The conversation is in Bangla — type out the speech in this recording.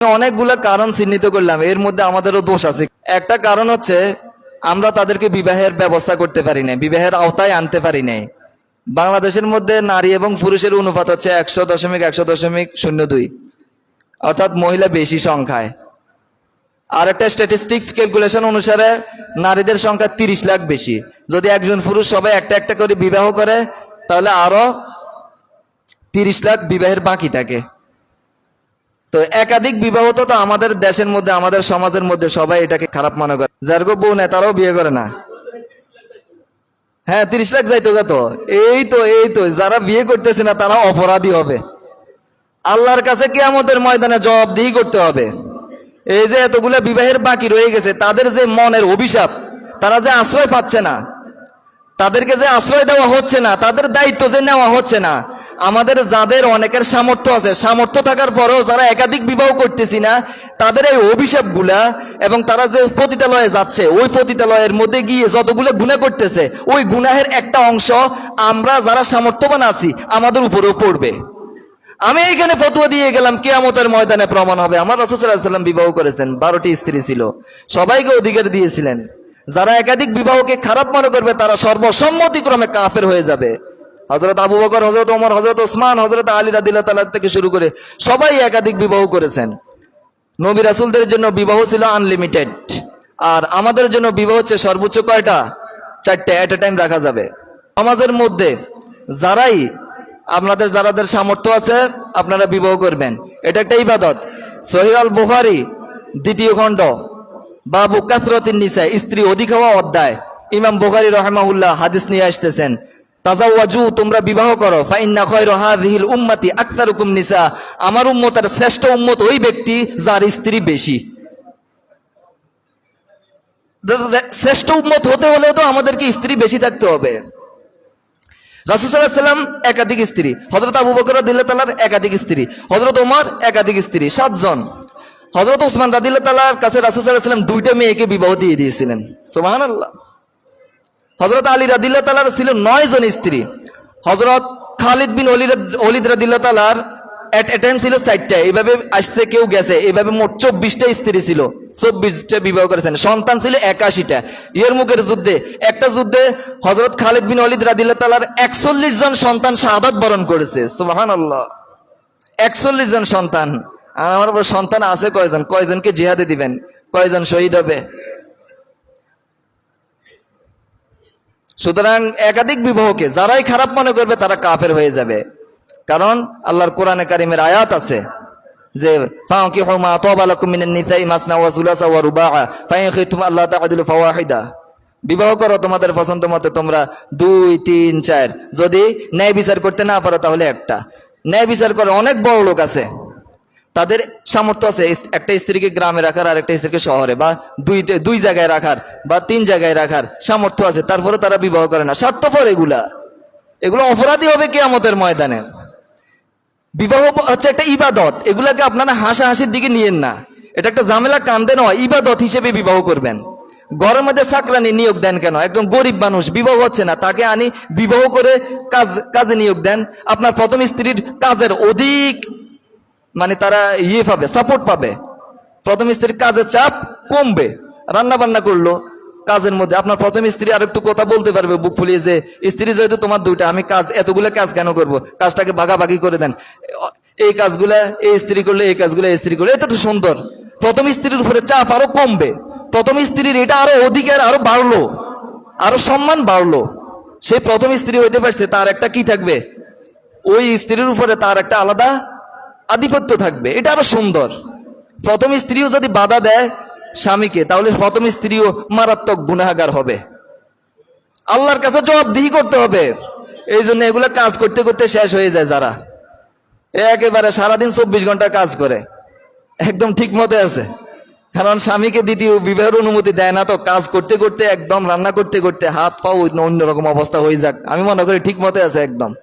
অনেকগুলো কারণ চিহ্নিত করলাম, এর মধ্যে আমাদেরও দোষ আছে। একটা কারণ হচ্ছে, আমরা তাদেরকে বিবাহের ব্যবস্থা করতে পারি না বিবাহের আওতায় আনতে পারি নাই। বাংলাদেশের মধ্যে নারী এবং পুরুষের অনুপাত হচ্ছে একশো দশমিক একশো দশমিক শূন্য দুই, অর্থাৎ মহিলা বেশি সংখ্যায়। আর একটা স্ট্যাটিস্টিক্স ক্যালকুলেশন অনুসারে নারীদের সংখ্যা তিরিশ লাখ বেশি। যদি একজন পুরুষ সবাই একটা একটা করে বিবাহ করে, তাহলে আরও তিরিশ লাখ বিবাহের বাকি থাকে। তো একাধিক বিবাহ তো তো আমাদের দেশের মধ্যে, আমাদের সমাজের মধ্যে সবাই এটাকে খারাপ মনে করে। যার বউ নেই তারাও বিয়ে করে না। হ্যাঁ তিরিশ লাখ যাইতো কত এই তো এই তো, যারা বিয়ে করতেছে না, তারা অপরাধী হবে। আল্লাহর কাছে কি আমাদের ময়দানে জবাবদিহি করতে হবে। এই যে এতগুলো বিবাহের বাকি রয়ে গেছে, তাদের যে মনের অভিশাপ, তারা যে আশ্রয় পাচ্ছে না তাদেরকে যে আশ্রয় দেওয়া হচ্ছে না, তাদের দায়িত্ব যে নেওয়া হচ্ছে না, আমাদের যাদের অনেকের সামর্থ্য আছে, সামর্থ্য থাকার পরেও যারা একাধিক বিবাহ করতেছি না, তাদের এই অভিশাপগুলা এবং তারা যে পতিতালয়ে যাচ্ছে, ওই পতিতালয়ের মধ্যে গিয়ে যতগুলো গুণা করতেছে, ওই গুনাহের একটা অংশ আমরা যারা সামর্থ্যবান আছি, আমাদের উপরেও পড়বে। আমি এইখানে ফতুয়া দিয়ে গেলাম, কেয়ামতের ময়দানে প্রমাণ হবে। আমার রসুল্লাহাম বিবাহ করেছেন, বারোটি স্ত্রী ছিল। সবাইকে অধিকার দিয়েছিলেন। যারা একাধিক বিবাহকে খারাপ মনে করবে, তারা সর্বসম্মতিক্রমে কাফের হয়ে যাবে। হজরত আবু বকর হজরত ওমর হজরত ওসমান হজরত আলী রাদিল্লা তালা থেকে শুরু করে সবাই একাধিক বিবাহ করেছেন। নবী রাসুলদের জন্য বিবাহ ছিল আনলিমিটেড আর আমাদের জন্য বিবাহ হচ্ছে সর্বোচ্চ কয়টা? চারটে এট এ টাইম রাখা যাবে। সমাজের মধ্যে যারাই আপনাদের, যারাদের সামর্থ্য আছে, আপনারা বিবাহ করবেন। এটা একটা ইবাদত। সহিয়াল বুখারি দ্বিতীয় খণ্ড। বাবু কাসরতিন নিসা, স্ত্রী অধিক হওয়া অধ্যায়। ইমাম বুখারি রহমাউল্লাহ হাদিস নিয়ে আসতেছেন, তাজাওয়াজু, তোমরা বিবাহ করো, ফাইন্না খয়রু হাযিহিল উম্মতি আকতারুকুম নিসা। আমার উম্মতের শ্রেষ্ঠ উম্মত ওই ব্যক্তি যার স্ত্রী বেশি। শ্রেষ্ঠ উম্মত হতে হলেও তো আমাদেরকে স্ত্রী বেশি থাকতে হবে। রাসুসাল্লাম একাধিক স্ত্রী হজরত আবু বকর রাদিল্লাহ তালার একাধিক স্ত্রী হজরত ওমর একাধিক স্ত্রী, সাতজন। হজরত ওসমান রাদিল্লাহ তালার কাছে রাসুসাল্লাম দুইটা মেয়েকে বিবাহ দিয়ে দিয়েছিলেন। সোমাহান আল্লাহ হজরত আলী রাদিল্লাহ তালার ছিল নয় জন স্ত্রী। হজরত খালিদ বিন অলিদ অলিদ রাদিল্লাহ তালার টাইম ছিল চারটা। এইভাবে আসছে, কেউ গেছে। এইভাবে মোট চব্বিশটা স্ত্রী ছিল। চব্বিশটা বিবাহ করেছেন। সন্তান ছিল একাশিটা। ইয়ের মুখের যুদ্ধে, একটা যুদ্ধে হজরত খালিদ বিন অলিদ রাদিল্লাহ তালার একচল্লিশ জন সন্তান শাহাদাত বরণ করেছে। সুবাহান আল্লাহ একচল্লিশ জন সন্তান। আর আমার উপর সন্তান আছে কয়জন? কয়জনকে জিহাদে দিবেন? কয়জন শহীদ হবে? সুতরাং একাধিক বিবাহকে যারাই খারাপ মনে করবে তারা কাফের হয়ে যাবে। কারণ আল্লাহর কোরআনে কারিমের আয়াত আছে যে ফাইন খিতুম আল্লাহ বিবাহ করো তোমাদের পছন্দ মতে, তোমরা দুই, তিন, চার। যদি ন্যায় বিচার করতে না পারো তাহলে একটা। ন্যায় বিচার করে অনেক বড় লোক আছে। তাদের সামর্থ্য আছে একটা স্ত্রীকে গ্রামে রাখার আর একটা স্ত্রীকে শহরে বা দুই দুই জায়গায় রাখার বা তিন জায়গায় রাখার সামর্থ্য আছে, তারপরে তারা বিবাহ করে না। স্বার্থপর এগুলা। এগুলো অপরাধী হবে কেয়ামতের ময়দানে। বিবাহ হচ্ছে একটা ইবাদত। এগুলাকে আপনারা হাসাহাসির দিকে নিয়েন না। এটা একটা ঝামেলা, কান্দে নয়। ইবাদত হিসেবে বিবাহ করবেন। ঘরের মধ্যে চাকরানি নিয়োগ দেন কেন? একদম গরিব মানুষ, বিবাহ হচ্ছে না। তাকে আনি বিবাহ করে কাজ, কাজে নিয়োগ দেন। আপনার প্রথম স্ত্রীর কাজের অধিক মানে তারা ইয়ে পাবে সাপোর্ট পাবে। প্রথম স্ত্রীর কাজের চাপ কমবে। রান্না বান্না করল, কাজের মধ্যে আপনার প্রথম স্ত্রী আর একটু কথা বলতে পারবে, বুক ফুলিয়ে যে, স্ত্রী যেহেতু তোমার দুইটা, আমি কাজ, এতগুলো কাজ কেন করব? কাজটাকে ভাগাভাগি করে দেন। এই কাজগুলা, এই স্ত্রী করলে এই কাজগুলো, এই স্ত্রী করলে। এটা তো সুন্দর। প্রথম স্ত্রীর উপরে চাপ আরও কমবে। প্রথম স্ত্রীর এটা আরও অধিকার আরও বাড়লো, আরও সম্মান বাড়লো। সে প্রথম স্ত্রী হইতে পারছে, তার একটা কি থাকবে? ওই স্ত্রীর উপরে তার একটা আলাদা আধিপত্য থাকবে। এটা আরও সুন্দর। প্রথম স্ত্রীও যদি বাধা দেয় স্বামীকে, তাহলে প্রথম স্ত্রীও মারাত্মক গুনাহাগার হবে। আল্লাহর কাছে জবাবদিহি করতে হবে। এই জন্য এগুলো কাজ করতে করতে শেষ হয়ে যায় যারা। একেবারে সারাদিন চব্বিশ ঘণ্টা কাজ করে। একদম ঠিক মতে আছে। কারণ স্বামীকে দ্বিতীয় বিবাহের অনুমতি দেয় না তো। কাজ করতে করতে, একদম রান্না করতে করতে হাত পা অন্যরকম অবস্থা হয়ে যাক। আমি মনে করি ঠিক মতে আছে একদম।